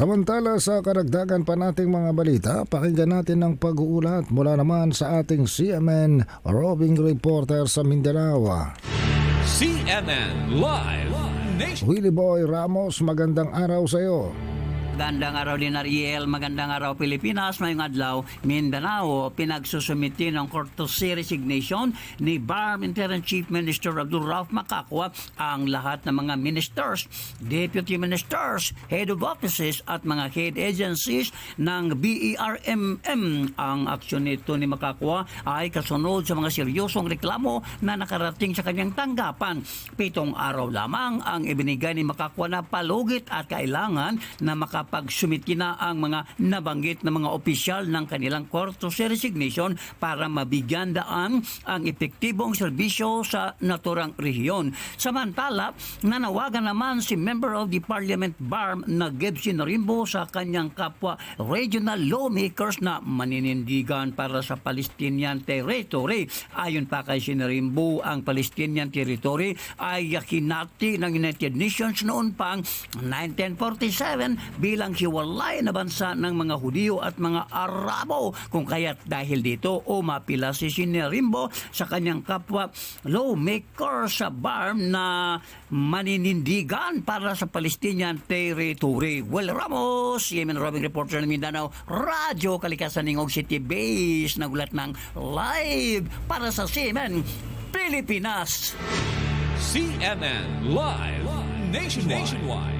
Samantala sa karagdagan pa nating mga balita, pakinggan natin ang pag-uulat mula naman sa ating CMN roving reporter sa Mindanao. CNN Live Nation. Willie Boy Ramos, magandang araw sa iyo. Magandang araw din Ariel, magandang araw Pilipinas, mayong adlaw Mindanao. Pinagsusumiti ng courtesy resignation ni BARM Interim Chief Minister Abdul Rauf Makakwa ang lahat ng mga ministers, deputy ministers, head of offices at mga head agencies ng BERMM. Ang aksyon nito ni Makakwa ay kasunod sa mga seryosong reklamo na nakarating sa kanyang tanggapan. Pitong araw lamang ang ibinigay ni Makakwa na palugit at kailangan na makapagsumiti na ang mga nabanggit na mga opisyal ng kanilang courtesy resignation para mabigyan daan ang epektibong serbisyo sa naturang rehiyon. Samantala, nanawagan naman si Member of the Parliament BARM na Gebsin Rimbo sa kanyang kapwa regional lawmakers na maninindigan para sa Palestinian territory. Ayon pa kay Sinarimbo, ang Palestinian territory ay kinati ng United Nations noon pang 1947 bilang hiwalay na bansa ng mga Hudiyo at mga Arabo. Kung kaya't dahil dito umapila si Sinarimbo sa kanyang kapwa lawmaker sa BARM na maninindigan para sa Palestinian territory. Well, Ramos, Yemen Robin Reporter ng Mindanao, Radyo Kalikasan ng City Base, nagulat ng live para sa Yemen, Pilipinas. CNN Live Nationwide. Nationwide.